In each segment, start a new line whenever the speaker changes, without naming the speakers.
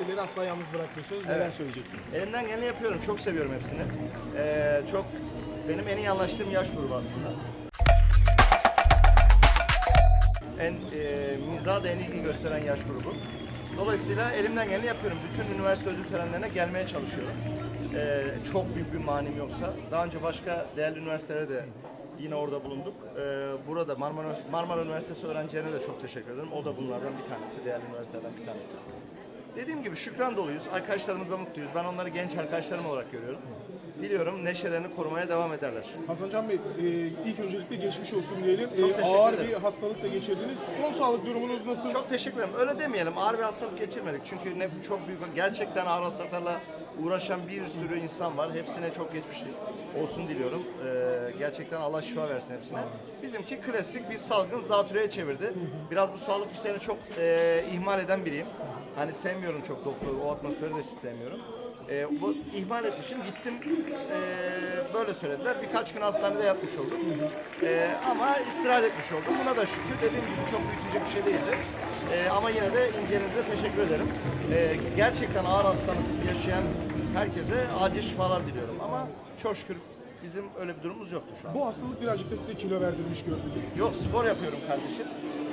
üniversiteleri asla yalnız bırakmıyorsunuz. Neler
Evet.
söyleyeceksiniz?
Elimden geleni yapıyorum. Çok seviyorum hepsini. Ee, çok benim en iyi anlaştığım yaş grubu aslında. En e, mizaha da en ilgi gösteren yaş grubu. Dolayısıyla elimden geleni yapıyorum. Bütün üniversite ödül törenlerine gelmeye çalışıyorum. Ee, çok büyük bir manim yoksa. Daha önce başka değerli üniversitelere de yine orada bulunduk. Ee, burada Marmara, Marmara Üniversitesi öğrencilerine de çok teşekkür ederim. O da bunlardan bir tanesi, değerli üniversitelerden bir tanesi. Dediğim gibi şükran doluyuz. Arkadaşlarımızla mutluyuz. Ben onları genç arkadaşlarım olarak görüyorum. Diliyorum neşelerini korumaya devam ederler.
Hasan Can Bey, e, ilk öncelikle geçmiş olsun diyelim.
Çok
E,
teşekkür
ağır
ederim.
bir hastalıkla geçirdiniz. Son sağlık durumunuz nasıl?
Çok teşekkür ederim. Öyle demeyelim. Ağır bir hastalık geçirmedik. Çünkü ne çok büyük, gerçekten ağır hastalıklarla uğraşan bir sürü insan var. Hepsine çok geçmiş olsun diliyorum. Ee, gerçekten Allah şifa versin hepsine. Bizimki klasik bir salgın zatürreye çevirdi. Biraz bu sağlık işlerini çok e, ihmal eden biriyim. Hani sevmiyorum çok doktoru, o atmosferi de hiç sevmiyorum. Ee, bu ihmal etmişim, gittim ee, böyle söylediler. Birkaç gün hastanede yatmış oldum. Ee, ama istirahat etmiş oldum. Buna da şükür dediğim gibi çok büyütecek bir şey değildi. Ee, ama yine de inceliğinize teşekkür ederim. Ee, gerçekten ağır hastalık yaşayan herkese acil şifalar diliyorum. Ama çok şükür bizim öyle bir durumumuz yoktu şu an.
Bu hastalık birazcık da size kilo verdirmiş gördük.
Yok spor yapıyorum kardeşim.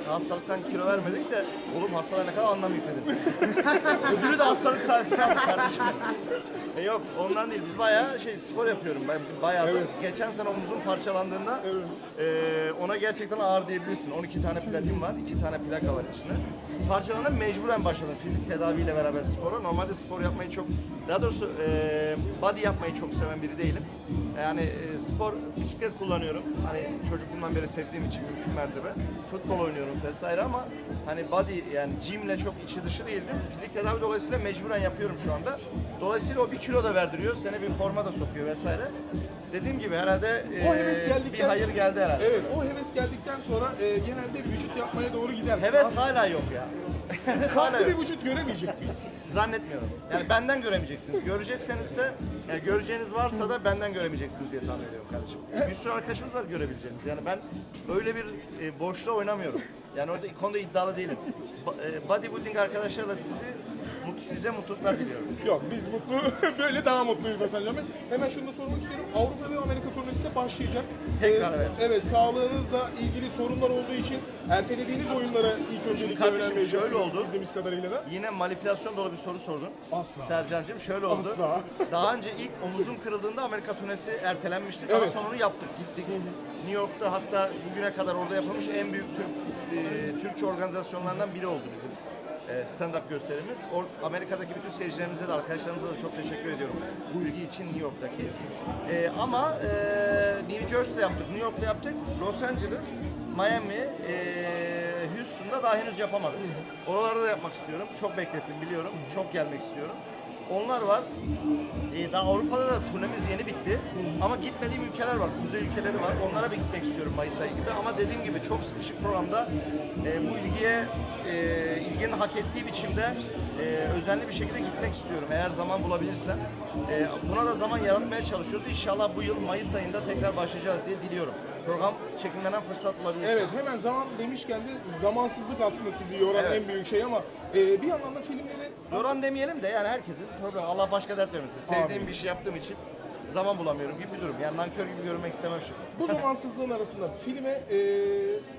Hastalıktan kilo vermedik de oğlum hastalığa ne kadar anlam yükledin. Ödülü de hastalık sayesinde aldık kardeşim. E yok ondan değil. Biz bayağı şey spor yapıyorum. Ben bayağı
Evet.
geçen sene omuzum parçalandığında
Evet.
e, ona gerçekten ağır diyebilirsin. 12 tane platin var, 2 tane plaka var içinde. Parçalandığında mecburen başladım fizik tedaviyle beraber spora. Normalde spor yapmayı çok, daha doğrusu e, body yapmayı çok seven biri değilim. Yani e, spor, bisiklet kullanıyorum. Hani çocukluğumdan beri sevdiğim için mümkün mertebe. Futbol oynuyorum vesaire ama hani body yani gymle çok içi dışı değildim. Fizik tedavi dolayısıyla mecburen yapıyorum şu anda. Dolayısıyla o bir kilo da verdiriyor, seni bir forma da sokuyor vesaire. Dediğim gibi herhalde
O
e,
heves
bir
geldikten
hayır geldi herhalde.
Evet, o heves geldikten sonra e, genelde vücut yapmaya doğru gider.
Heves
Kas-
hala yok ya. Heves hala
Kaslı
yok.
bir vücut göremeyecek miyiz?
Zannetmiyorum. Yani benden göremeyeceksiniz. Göreceksenizse, yani göreceğiniz varsa da benden göremeyeceksiniz diye tahmin ediyorum kardeşim. Bir sürü arkadaşımız var görebileceğiniz. Yani ben öyle bir e, boşluğa oynamıyorum. Yani orada konuda iddialı değilim. Ba- e, bodybuilding arkadaşlarla sizi mut- size mutluluklar diliyorum.
Yok biz mutlu, böyle daha mutluyuz Hasan Can Bey. Hemen şunu da sormak istiyorum. Avrupa ve Amerika turnesi de başlayacak.
Tekrar,
Ee,
evet.
Evet, sağlığınızla ilgili sorunlar olduğu için ertelediğiniz oyunlara ilk öncelikle
kardeşim,
önem vereceksiniz
şöyle oldu.
Bildiğimiz kadarıyla da.
Yine manipülasyon dolu bir soru sordun.
Asla.
Sercan'cığım şöyle oldu.
Asla.
Daha önce ilk omuzum kırıldığında Amerika turnesi ertelenmişti.
Evet.
sonra onu yaptık. Gittik. New York'ta hatta bugüne kadar orada yapılmış en büyük Türk e, Türkçe organizasyonlarından biri oldu bizim stand-up gösterimiz. Or- Amerika'daki bütün seyircilerimize de arkadaşlarımıza da çok teşekkür ediyorum bu ilgi için New York'taki. E, ama e, New Jersey'de yaptık, New York'ta yaptık, Los Angeles, Miami, e, Houston'da daha henüz yapamadık. Oralarda da yapmak istiyorum. Çok beklettim biliyorum. Çok gelmek istiyorum. Onlar var. Ee, daha Avrupa'da da turnemiz yeni bitti. Ama gitmediğim ülkeler var. Kuzey ülkeleri var. Onlara bir gitmek istiyorum Mayıs ayı gibi. Ama dediğim gibi çok sıkışık programda e, bu ilgiye e, ilginin hak ettiği biçimde e, özenli bir şekilde gitmek istiyorum. Eğer zaman bulabilirsem. E, buna da zaman yaratmaya çalışıyoruz. İnşallah bu yıl Mayıs ayında tekrar başlayacağız diye diliyorum. Program çekilmeden fırsat bulabilirsem.
Evet, hemen zaman demişken de zamansızlık aslında sizi yoran
Evet.
en büyük şey ama e, bir yandan da filmleri
Yoran demeyelim de yani herkesin problem. Allah başka dert vermesin. Sevdiğim bir şey yaptığım için zaman bulamıyorum gibi bir durum. Yani nankör gibi görmek istemem şimdi.
bu zamansızlığın arasında filme e,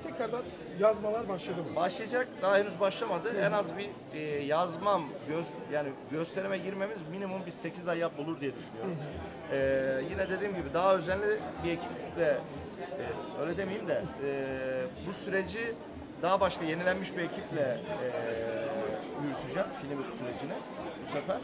tekrardan yazmalar başladı mı?
Başlayacak. Daha henüz başlamadı. En az bir e, yazmam, göz, yani gösterime girmemiz minimum bir 8 ay yap olur diye düşünüyorum. E, yine dediğim gibi daha özenli bir ekiple, e, öyle demeyeyim de e, bu süreci daha başka yenilenmiş bir ekiple e, yürüteceğim film sürecini bu sefer.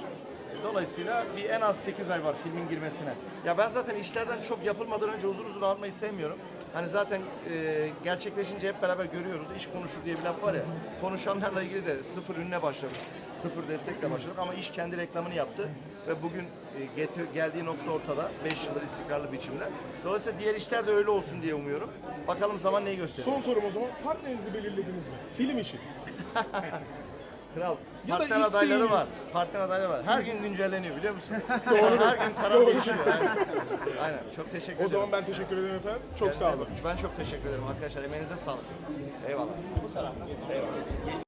Dolayısıyla bir en az 8 ay var filmin girmesine. Ya ben zaten işlerden çok yapılmadan önce uzun uzun anlatmayı sevmiyorum. Hani zaten e, gerçekleşince hep beraber görüyoruz. İş konuşur diye bir laf var ya. Konuşanlarla ilgili de sıfır ünle başladık. Sıfır destekle başladık ama iş kendi reklamını yaptı. Ve bugün e, getir, geldiği nokta ortada. 5 yıldır istikrarlı biçimde. Dolayısıyla diğer işler de öyle olsun diye umuyorum. Bakalım zaman neyi gösterir.
Son sorum o zaman partnerinizi belirlediniz mi? Film için.
Kral.
Ya da
Partner adayları
isteğiniz.
var. Partner adayları var. Her gün güncelleniyor biliyor musun? Her gün karar değişiyor. Aynen. Aynen. Çok teşekkür
O
ederim.
zaman ben teşekkür ederim efendim. Çok sağ olun.
Ben çok teşekkür ederim arkadaşlar. Emeğinize sağlık. Eyvallah. Eyvallah.